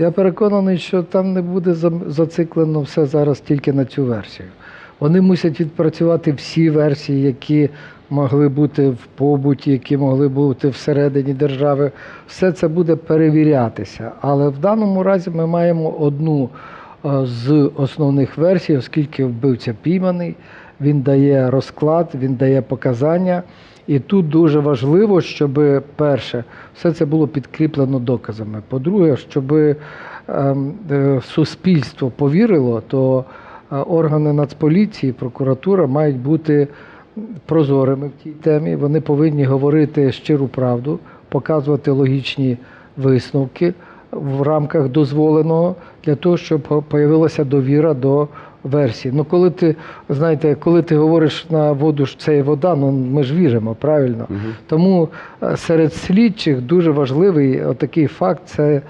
Я переконаний, що там не буде зациклено все зараз тільки на цю версію. Вони мусять відпрацювати всі версії, які могли бути в побуті, які могли бути всередині держави. Все це буде перевірятися. Але в даному разі ми маємо одну е, з основних версій, оскільки вбивця пійманий, він дає розклад, він дає показання. І тут дуже важливо, щоб перше, все це було підкріплено доказами. По-друге, щоб ем, е, суспільство повірило, то е, органи Нацполіції, прокуратура мають бути прозорими в тій темі. Вони повинні говорити щиру правду, показувати логічні висновки в рамках дозволеного для того, щоб появилася довіра до версії. Ну, коли ти знаєте, коли ти говориш на воду, що це є вода, ну ми ж віримо, правильно. Тому е, серед слідчих дуже важливий отакий факт це,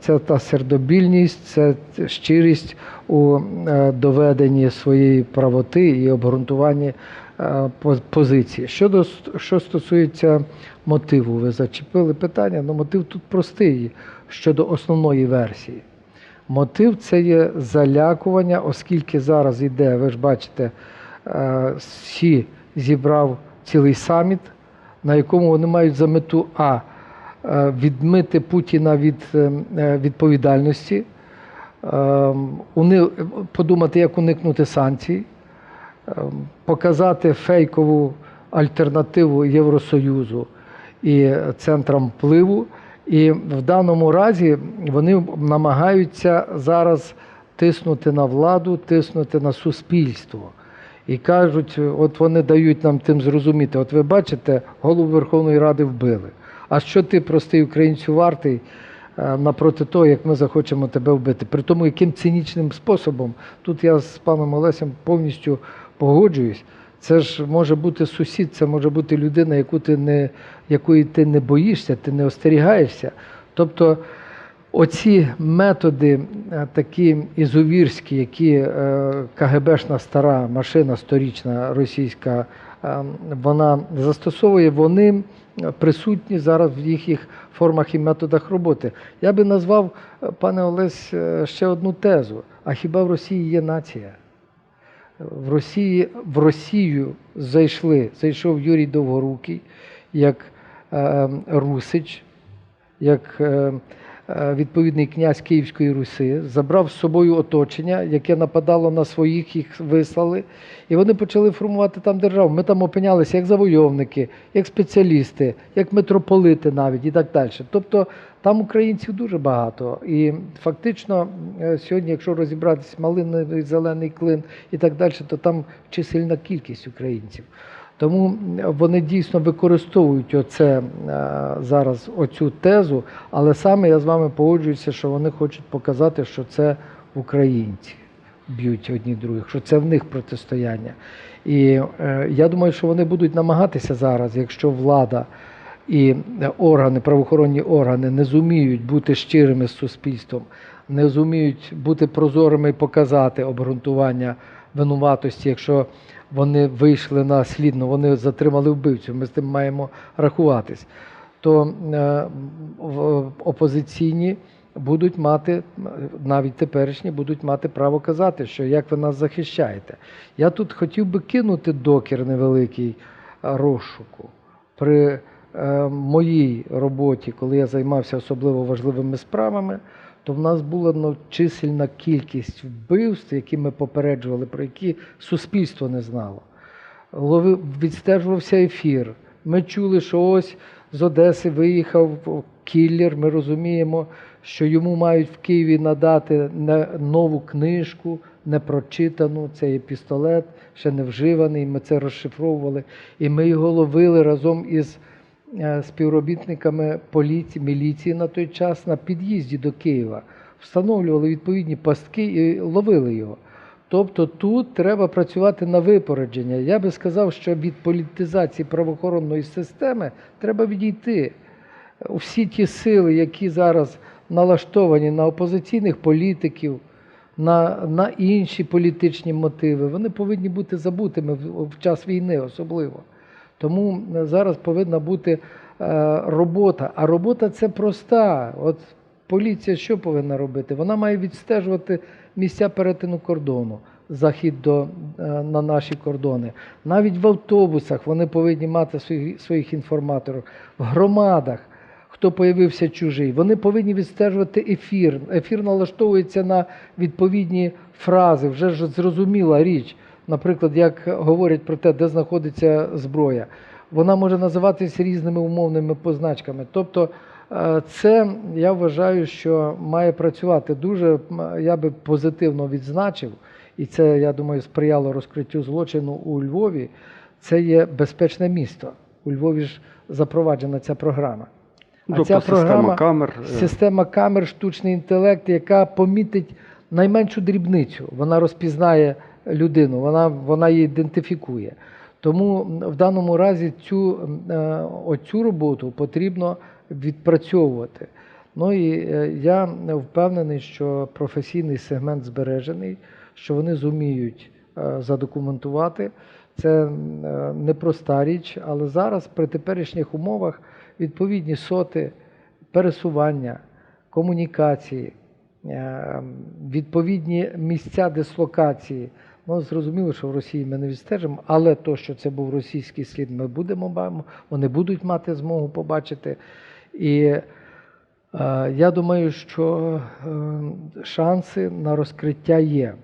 це та сердобільність, це щирість у е, доведенні своєї правоти і обґрунтуванні е, позиції. Щодо що стосується мотиву, ви зачепили питання. Ну, мотив тут простий щодо основної версії. Мотив це є залякування, оскільки зараз йде, ви ж бачите, е, всі зібрав цілий саміт, на якому вони мають за мету А. е, Відмити Путіна від е, е, відповідальності, е, подумати, як уникнути санкцій, е, показати фейкову альтернативу Євросоюзу і центрам впливу. І в даному разі вони намагаються зараз тиснути на владу, тиснути на суспільство. І кажуть, от вони дають нам тим зрозуміти, от ви бачите, голову Верховної Ради вбили. А що ти, простий українцю, вартий е, напроти того, як ми захочемо тебе вбити? При тому, яким цинічним способом, тут я з паном Олесем повністю погоджуюсь. Це ж може бути сусід, це може бути людина, яку ти не, якої ти не боїшся, ти не остерігаєшся. Тобто оці методи е, такі ізовірські, які е, КГБшна стара машина сторічна російська, е, вона застосовує, вони присутні зараз в їхніх формах і методах роботи. Я би назвав, пане Олесь, ще одну тезу. А хіба в Росії є нація? В Росії в Росію зайшли, зайшов Юрій Довгорукий як е, Русич, як е, відповідний князь Київської Руси, забрав з собою оточення, яке нападало на своїх, їх вислали, і вони почали формувати там державу. Ми там опинялися як завойовники, як спеціалісти, як митрополити навіть і так далі. Тобто там українців дуже багато. І фактично е, сьогодні, якщо розібратися малиновий зелений клин і так далі, то там чисельна кількість українців. Тому вони дійсно використовують оце е, зараз оцю тезу, але саме я з вами погоджуюся, що вони хочуть показати, що це українці б'ють одні других, що це в них протистояння. І е, я думаю, що вони будуть намагатися зараз, якщо влада і е, органи, правоохоронні органи не зуміють бути щирими з суспільством, не зуміють бути прозорими і показати обґрунтування винуватості, якщо вони вийшли на слід, ну, вони затримали вбивцю, ми з тим маємо рахуватись, то е, в- опозиційні будуть мати, навіть теперішні, будуть мати право казати, що як ви нас захищаєте. Я тут хотів би кинути докір невеликий е, розшуку. При е, моїй роботі, коли я займався особливо важливими справами, то в нас була ну, чисельна кількість вбивств, які ми попереджували, про які суспільство не знало. Ловив, відстежувався ефір. Ми чули, що ось з Одеси виїхав кіллер. Ми розуміємо, що йому мають в Києві надати нову книжку, не прочитану. Це є пістолет, ще не вживаний. Ми це розшифровували. І ми його ловили разом із співробітниками поліції, міліції на той час на під'їзді до Києва. Встановлювали відповідні пастки і ловили його. Тобто тут треба працювати на випередження. Я би сказав, що від політизації правоохоронної системи треба відійти. Всі ті сили, які зараз налаштовані на опозиційних політиків, на, на інші політичні мотиви, вони повинні бути забутими в, в час війни особливо. Тому е, зараз повинна бути е, робота. А робота це проста. От поліція що повинна робити? Вона має відстежувати місця перетину кордону, захід до, е, на наші кордони. Навіть в автобусах вони повинні мати своїх, своїх інформаторів, в громадах. Хто появився чужий, вони повинні відстежувати ефір. Ефір налаштовується на відповідні фрази. Вже ж зрозуміла річ. Наприклад, як говорять про те, де знаходиться зброя, вона може називатися різними умовними позначками. Тобто, е, це я вважаю, що має працювати дуже. Я би позитивно відзначив, і це я думаю сприяло розкриттю злочину у Львові. Це є безпечне місто. У Львові ж запроваджена ця програма. А тобто ця система камер. е, система камер, штучний інтелект, яка помітить найменшу дрібницю. Вона розпізнає людину, вона, вона її ідентифікує. Тому в даному разі цю, е, оцю роботу потрібно відпрацьовувати. Ну і е, я впевнений, що професійний сегмент збережений, що вони зуміють е, задокументувати. Це непроста річ, але зараз при теперішніх умовах відповідні соти, пересування, комунікації, відповідні місця дислокації. Ну, зрозуміло, що в Росії ми не відстежимо, але то, що це був російський слід, ми будемо вони будуть мати змогу побачити. І е, я думаю, що е, шанси на розкриття є.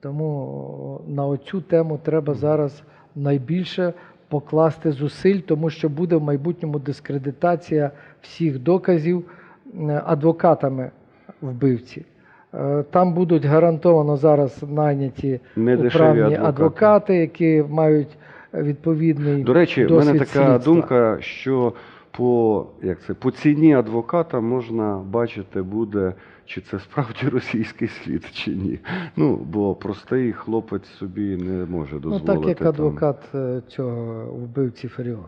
Тому на оцю тему треба зараз найбільше покласти зусиль, тому що буде в майбутньому дискредитація всіх доказів е, адвокатами вбивці. Е, Там будуть гарантовано зараз найняті управні адвокати. які мають відповідний До речі, в мене така слідства. думка, що по, як це, по ціні адвоката можна бачити буде, чи це справді російський слід, чи ні. Ну, бо простий хлопець собі не може Ну дозволити. так як адвокат е, цього вбивці Феріон.